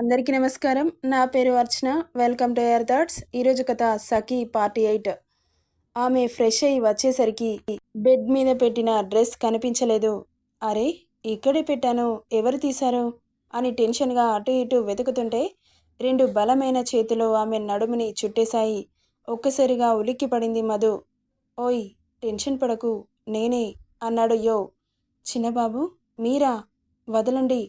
అందరికీ నమస్కారం. నా పేరు Archana. Welcome to air thoughts. ఈరోజు కథ సఖీ పార్టీ ఎయిట్. ఆమె ఫ్రెష్ అయ్యి వచ్చేసరికి బెడ్ మీద పెట్టిన డ్రెస్ కనిపించలేదు. అరే ఇక్కడే పెట్టాను. ఎవరు తీశారు? అని టెన్షన్గా అటు ఇటు వెతుకుతుంటే రెండు బలమైన చేతులు ఆమె నడుముని చుట్టేశాయి. ఒక్కసారిగా ఉలిక్కి పడింది మధు. ఓయ్ టెన్షన్ పడకు. నేనే అన్నాడు యో. చిన్నబాబు మీరా? వదలండి.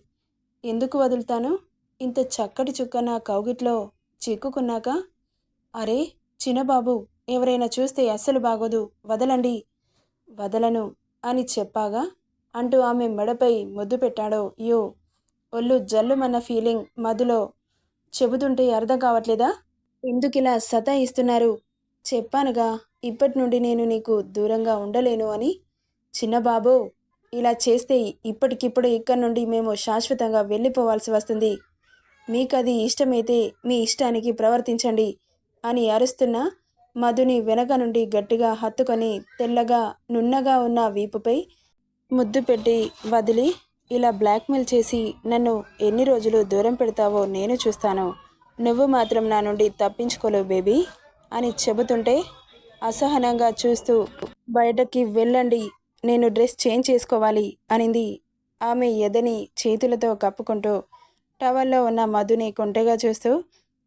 ఎందుకు వదులుతాను? ఇంత చక్కటి చుక్క నా కౌగిట్లో చిక్కుకున్నాక అరే చిన్నబాబు ఎవరైనా చూస్తే అస్సలు బాగోదు వదలండి వదలను అని చెప్పాగా. అంటూ ఆమె మెడపై ముద్దు పెట్టాడో యో ఒళ్ళు జల్లుమన్న ఫీలింగ్ మధులో చెబుతుంటే అర్థం కావట్లేదా? ఎందుకిలా సతాయిస్తున్నారు? చెప్పానుగా ఇప్పటి నుండి నేను నీకు దూరంగా ఉండలేను అని. చిన్నబాబు ఇలా చేస్తే ఇప్పటికిప్పుడు ఇక్కడి నుండి మేము శాశ్వతంగా వెళ్ళిపోవాల్సి వస్తుంది మీకు అది ఇష్టమైతే మీ ఇష్టానికి ప్రవర్తించండి అని అరుస్తున్న మధుని వెనక నుండి గట్టిగా హత్తుకొని తెల్లగా నున్నగా ఉన్న వీపుపై ముద్దు పెట్టి వదిలి ఇలా బ్లాక్మెయిల్ చేసి నన్ను ఎన్ని రోజులు దూరం పెడతావో నేను చూస్తాను. నువ్వు మాత్రం నా నుండి తప్పించుకోలేవు బేబీ అని చెబుతుంటే అసహనంగా చూస్తూ బయటకి వెళ్ళండి నేను డ్రెస్ చేంజ్ చేసుకోవాలి అనింది. ఆమె ఎదని చేతులతో కప్పుకుంటూ టవల్లో ఉన్న మధుని కొంటెగా చూస్తూ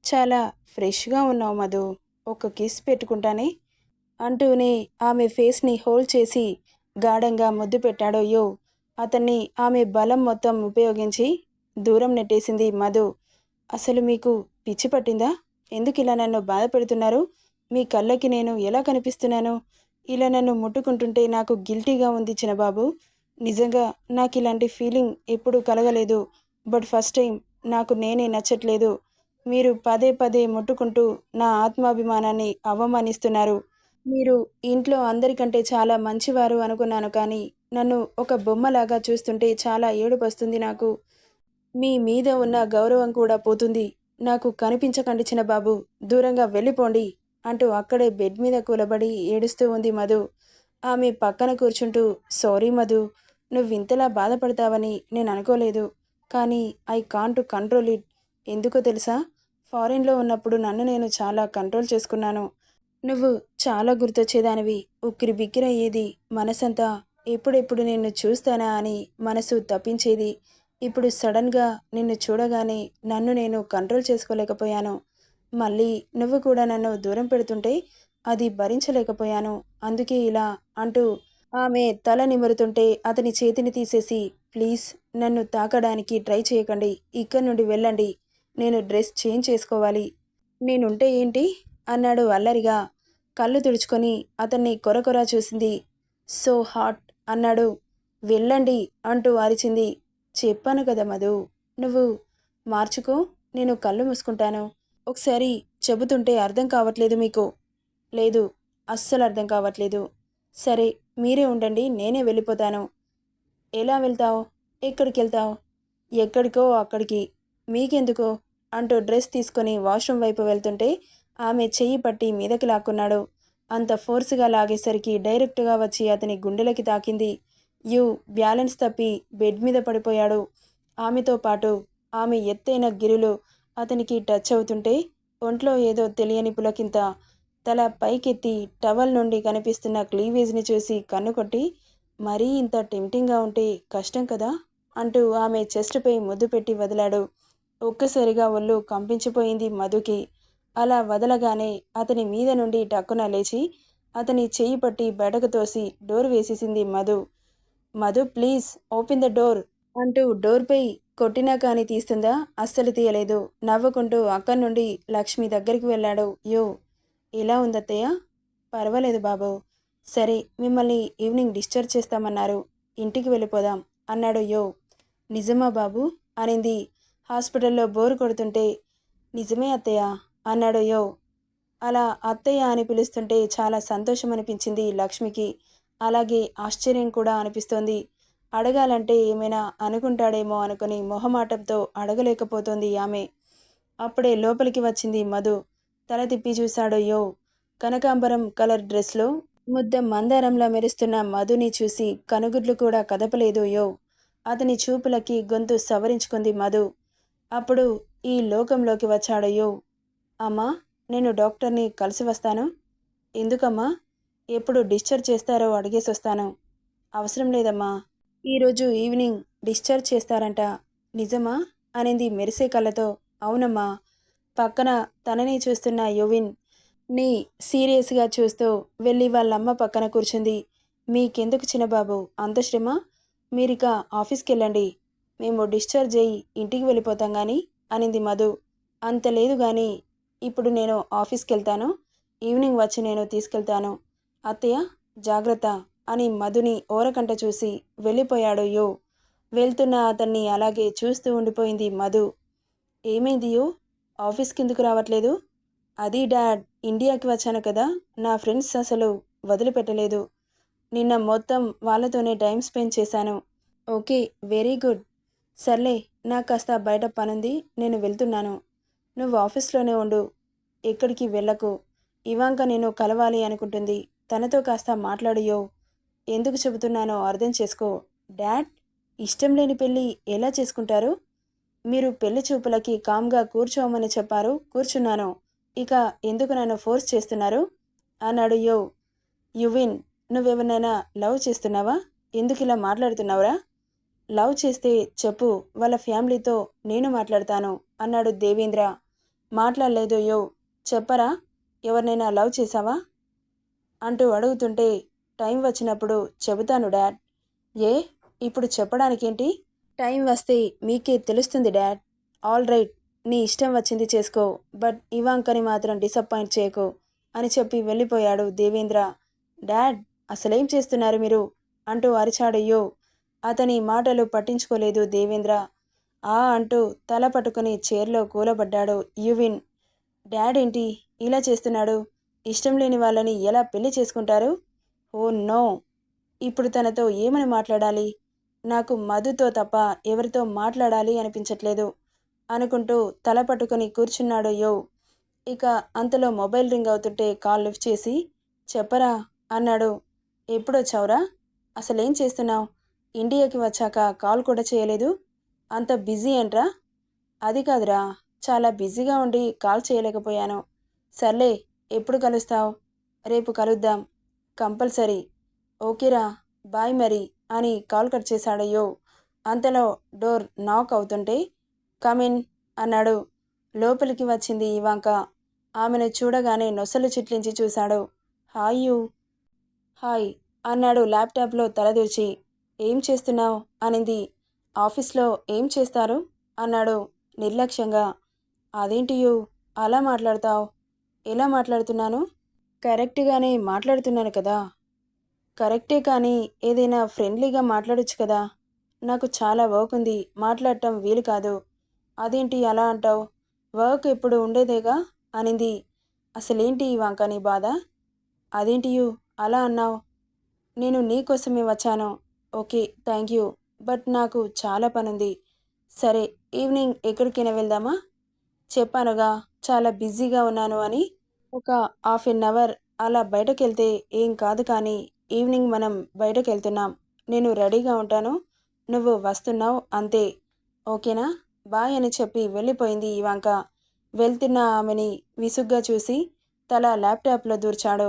చాలా ఫ్రెష్గా ఉన్నావు మధు ఒక కిస్ పెట్టుకుంటానే అంటూనే ఆమె ఫేస్ని హోల్డ్ చేసి గాఢంగా ముద్దు పెట్టాడో. యో అతన్ని ఆమె బలం మొత్తం ఉపయోగించి దూరం నెట్టేసింది మధు. అసలు మీకు పిచ్చి పట్టిందా? ఎందుకు ఇలా నన్ను బాధ పెడుతున్నారు మీ కళ్ళకి నేను ఎలా కనిపిస్తున్నాను? ఇలా నన్ను ముట్టుకుంటుంటే నాకు గిల్టీగా ఉంది చిన్నబాబు. నిజంగా నాకు ఇలాంటి ఫీలింగ్ ఎప్పుడూ కలగలేదు. బట్ ఫస్ట్ టైం నాకు నేనే నచ్చట్లేదు. మీరు పదే పదే ముట్టుకుంటూ నా ఆత్మాభిమానాన్ని అవమానిస్తున్నారు. మీరు ఇంట్లో అందరికంటే చాలా మంచివారు అనుకున్నాను కానీ నన్ను ఒక బొమ్మలాగా చూస్తుంటే చాలా ఏడుపు వస్తుంది నాకు. మీ మీద ఉన్న గౌరవం కూడా పోతుంది. నాకు కనిపించకండి చిన్న బాబు దూరంగా వెళ్ళిపోండి అంటూ అక్కడే బెడ్ మీద కూలబడి ఏడుస్తూ ఉంది మధు. ఆమె పక్కన కూర్చుంటూ సారీ మధు నువ్వు ఇంతలా బాధపడతావని నేను అనుకోలేదు కానీ ఐ కాంట్ కంట్రోల్ ఇట్. ఎందుకో తెలుసా? ఫారిన్లో ఉన్నప్పుడు నన్ను నేను చాలా కంట్రోల్ చేసుకున్నాను. నువ్వు చాలా గుర్తొచ్చేదానివి. ఉక్కిరి బిక్కిరయ్యేది మనసంతా. ఎప్పుడెప్పుడు నిన్ను చూస్తానా అని మనసు తప్పించేది. ఇప్పుడు సడన్గా నిన్ను చూడగానే నన్ను నేను కంట్రోల్ చేసుకోలేకపోయాను. మళ్ళీ నువ్వు కూడా నన్ను దూరం పెడుతుంటే అది భరించలేకపోయాను. అందుకే ఇలా అంటూ ఆమె తల నిమురుతుంటే అతని చేతిని తీసేసి ప్లీజ్ నన్ను తాకడానికి ట్రై చేయకండి. ఇక్కడి నుండి వెళ్ళండి. నేను డ్రెస్ చేంజ్ చేసుకోవాలి. నేనుంటే ఏంటి? అన్నాడు అల్లరిగా. కళ్ళు తుడుచుకొని అతన్ని కొరకొర చూసింది. సో హాట్ అన్నాడు. వెళ్ళండి అంటూ అరిచింది. చెప్పాను కదా మధు. నువ్వు మార్చుకో. నేను కళ్ళు మూసుకుంటాను. ఒకసారి చెబుతుంటే అర్థం కావట్లేదు మీకు. లేదు అస్సలు అర్థం కావట్లేదు. సరే మీరే ఉండండి. నేనే వెళ్ళిపోతాను. ఎలా వెళ్తావు? ఎక్కడికి వెళ్తావు ఎక్కడికో అక్కడికి. మీకెందుకో? అంటూ డ్రెస్ తీసుకొని వాష్రూమ్ వైపు వెళ్తుంటే ఆమె చెయ్యి పట్టి మీదకి లాక్కున్నాడు. అంత ఫోర్స్గా లాగేసరికి డైరెక్ట్గా వచ్చి అతని గుండెలకి తాకింది. యు బ్యాలెన్స్ తప్పి బెడ్ మీద పడిపోయాడు. ఆమెతో పాటు ఆమె ఎత్తైన గిరులు అతనికి టచ్ అవుతుంటే ఒంట్లో ఏదో తెలియని పులకింత తల పైకెత్తి టవల్ నుండి కనిపిస్తున్న క్లీవేజ్ని చూసి కన్ను కొట్టి మరీ ఇంత టెంప్టింగ్గా ఉంటే కష్టం కదా? అంటూ ఆమె చెస్ట్పై ముద్దు పెట్టి వదిలాడు. ఒక్కసారిగా ఒళ్ళు కంపించిపోయింది మధుకి. అలా వదలగానే అతని మీద నుండి టక్కున లేచి అతని చెయ్యి పట్టి బయటకు తోసి డోర్ వేసేసింది Madhu. Madhu please open the door అంటూ డోర్పై కొట్టినా కానీ తీస్తుందా అస్సలు తీయలేదు. నవ్వుకుంటూ అక్కడి నుండి లక్ష్మి దగ్గరికి వెళ్ళాడు. యో ఎలా ఉందత్తయ్య? పర్వాలేదు బాబు. సరే మిమ్మల్ని ఈవినింగ్ డిశ్చార్జ్ చేస్తామన్నారు. ఇంటికి వెళ్ళిపోదాం అన్నాడు యో. నిజమా బాబు? అనింది. హాస్పిటల్లో బోరు కొడుతుంటే నిజమే అత్తయ్య అన్నాడు. యో అలా అత్తయ్య అని పిలుస్తుంటే చాలా సంతోషం అనిపించింది లక్ష్మికి. అలాగే ఆశ్చర్యం కూడా అనిపిస్తోంది. అడగాలంటే ఏమైనా అనుకుంటాడేమో అనుకుని మొహమాటంతో అడగలేకపోతోంది ఆమె. అప్పుడే లోపలికి వచ్చింది మధు. తల తిప్పి చూశాడు. యో కనకాంబరం కలర్ డ్రెస్లో ముద్ద మందారంలా మెరుస్తున్న మధుని చూసి కనుగుడ్లు కూడా కదపలేదు. యో అతని చూపులకి గొంతు సవరించుకుంది మధు. అప్పుడు ఈ లోకంలోకి వచ్చాడయ్యో. అమ్మా నేను డాక్టర్ని కలిసి వస్తాను. ఎందుకమ్మా? ఎప్పుడు డిశ్చార్జ్ చేస్తారో అడిగేసి వస్తాను. అవసరం లేదమ్మా. ఈరోజు ఈవినింగ్ డిశ్చార్జ్ చేస్తారంట. నిజమా? అనింది మెరిసే కళ్ళతో. అవునమ్మా. పక్కన తనని చూస్తున్న యువిన్ నీ సీరియస్గా చూస్తూ వెళ్ళి వాళ్ళమ్మ పక్కన కూర్చుంది. మీకెందుకు చిన్నబాబు? అంత శ్రమ? మీరిక ఆఫీస్కి వెళ్ళండి మేము డిశ్చార్జ్ అయ్యి ఇంటికి వెళ్ళిపోతాం కానీ అనింది మధు. అంత లేదు కానీ ఇప్పుడు నేను ఆఫీస్కి వెళ్తాను ఈవినింగ్ వచ్చి నేను తీసుకెళ్తాను. అత్తయ్య జాగ్రత్త అని మధుని ఓరకంట చూసి వెళ్ళిపోయాడు యో. వెళ్తున్న అతన్ని అలాగే చూస్తూ ఉండిపోయింది మధు. ఏమైంది యో? ఆఫీస్కి ఎందుకు రావట్లేదు? అది డాడ్ ఇండియాకి వచ్చాను కదా నా ఫ్రెండ్స్ అసలు వదిలిపెట్టలేదు. నిన్న మొత్తం వాళ్ళతోనే టైం స్పెండ్ చేశాను. Okay very good. సర్లే నాకు కాస్త బయట పనుంది నేను వెళ్తున్నాను. నువ్వు ఆఫీస్లోనే ఉండు ఎక్కడికి వెళ్ళకు. ఇవాంక నేను కలవాలి అనుకుంటుంది. తనతో కాస్త మాట్లాడియో. ఎందుకు చెబుతున్నానో అర్థం చేసుకో. డాడ్ ఇష్టం లేని పెళ్ళి ఎలా చేసుకుంటారు? మీరు పెళ్ళి చూపులకి కామ్గా కూర్చోమని చెప్పారు కూర్చున్నాను. ఇక ఎందుకు నన్ను ఫోర్స్ చేస్తున్నారు? అన్నాడు యో. యువిన్ నువ్వెవరినైనా లవ్ చేస్తున్నావా? ఎందుకు ఇలా మాట్లాడుతున్నావురా? లవ్ చేస్తే చెప్పు వాళ్ళ ఫ్యామిలీతో నేను మాట్లాడతాను అన్నాడు దేవేంద్ర. మాట్లాడలేదు యో చెప్పరా? ఎవరినైనా లవ్ చేశావా? అంటూ అడుగుతుంటే టైం వచ్చినప్పుడు చెబుతాను డాడ్. ఏ? ఇప్పుడు చెప్పడానికేంటి? టైం వస్తే మీకే తెలుస్తుంది డాడ్. ఆల్ రైట్ నీ ఇష్టం వచ్చింది చేసుకో బట్ ఇవాంకని మాత్రం డిసప్పాయింట్ చేయకు అని చెప్పి వెళ్ళిపోయాడు దేవేంద్ర. డాడ్ అసలేం చేస్తున్నారు మీరు? అంటూ అరిచాడయ్యో అతని మాటలు పట్టించుకోలేదు దేవేంద్ర. ఆ అంటూ తల పట్టుకుని చైర్లో కూలబడ్డాడు యువిన్. డాడ్ ఏంటి ఇలా చేస్తున్నాడు? ఇష్టం లేని వాళ్ళని ఎలా పెళ్ళి చేసుకుంటారు? Oh no. ఇప్పుడు తనతో ఏమని మాట్లాడాలి? నాకు మధుతో తప్ప ఎవరితో మాట్లాడాలి అనిపించట్లేదు అనుకుంటూ తల పట్టుకుని కూర్చున్నాడు యో. ఇక అంతలో మొబైల్ రింగ్ అవుతుంటే కాల్ లిఫ్ట్ చేసి చెప్పరా అన్నాడు. ఎప్పుడు వచ్చావురా అసలేం చేస్తున్నావు? ఇండియాకి వచ్చాక కాల్ కూడా చేయలేదు? అంత బిజీ ఏంట్రా? అది కాదురా చాలా బిజీగా ఉండి కాల్ చేయలేకపోయాను. సర్లే ఎప్పుడు కలుస్తావు? రేపు కలుద్దాం. కంపల్సరీ. ఓకేరా బాయ్ మరి అని కాల్ కట్ చేశాడయ్యో. అంతలో డోర్ నాక్ అవుతుంటే కమిన్ అన్నాడు. లోపలికి వచ్చింది ఇవాంక. ఆమెను చూడగానే నొసలు చిట్లించి చూశాడు. హాయు హాయ్ అన్నాడు ల్యాప్టాప్లో తలదూర్చి ఏం చేస్తున్నావు? అనింది. ఆఫీస్లో ఏం చేస్తారు? అన్నాడు నిర్లక్ష్యంగా. అదేంటి యూ అలా మాట్లాడతావు? ఎలా మాట్లాడుతున్నాను? కరెక్ట్గానే మాట్లాడుతున్నాను కదా. కరెక్టే కానీ ఏదైనా ఫ్రెండ్లీగా మాట్లాడొచ్చు కదా. నాకు చాలా వర్క్ ఉంది. మాట్లాడటం వీలు కాదు. అదేంటి అలా అంటావు? వర్క్ ఎప్పుడు ఉండేదేగా? అనింది. అసలేంటి వంక నీ బాధ? అదేంటి యూ అలా అన్నావు. నేను నీకోసమే వచ్చాను. Okay thank you. బట్ నాకు చాలా పనుంది. సరే ఈవినింగ్ ఎక్కడికైనా వెళ్దామా? చెప్పానుగా చాలా బిజీగా ఉన్నాను అని. ఒక హాఫ్ ఎన్ అవర్ అలా బయటకెళ్తే ఏం కాదు కానీ ఈవినింగ్ మనం బయటకు వెళ్తున్నాం నేను రెడీగా ఉంటాను. నువ్వు వస్తున్నావు అంతే. ఓకేనా? బాయ్ అని చెప్పి వెళ్ళిపోయింది ఇవాంక. వెళ్తున్న ఆమెని విసుగ్గా చూసి తల ల్యాప్టాప్లో దూర్చాడు.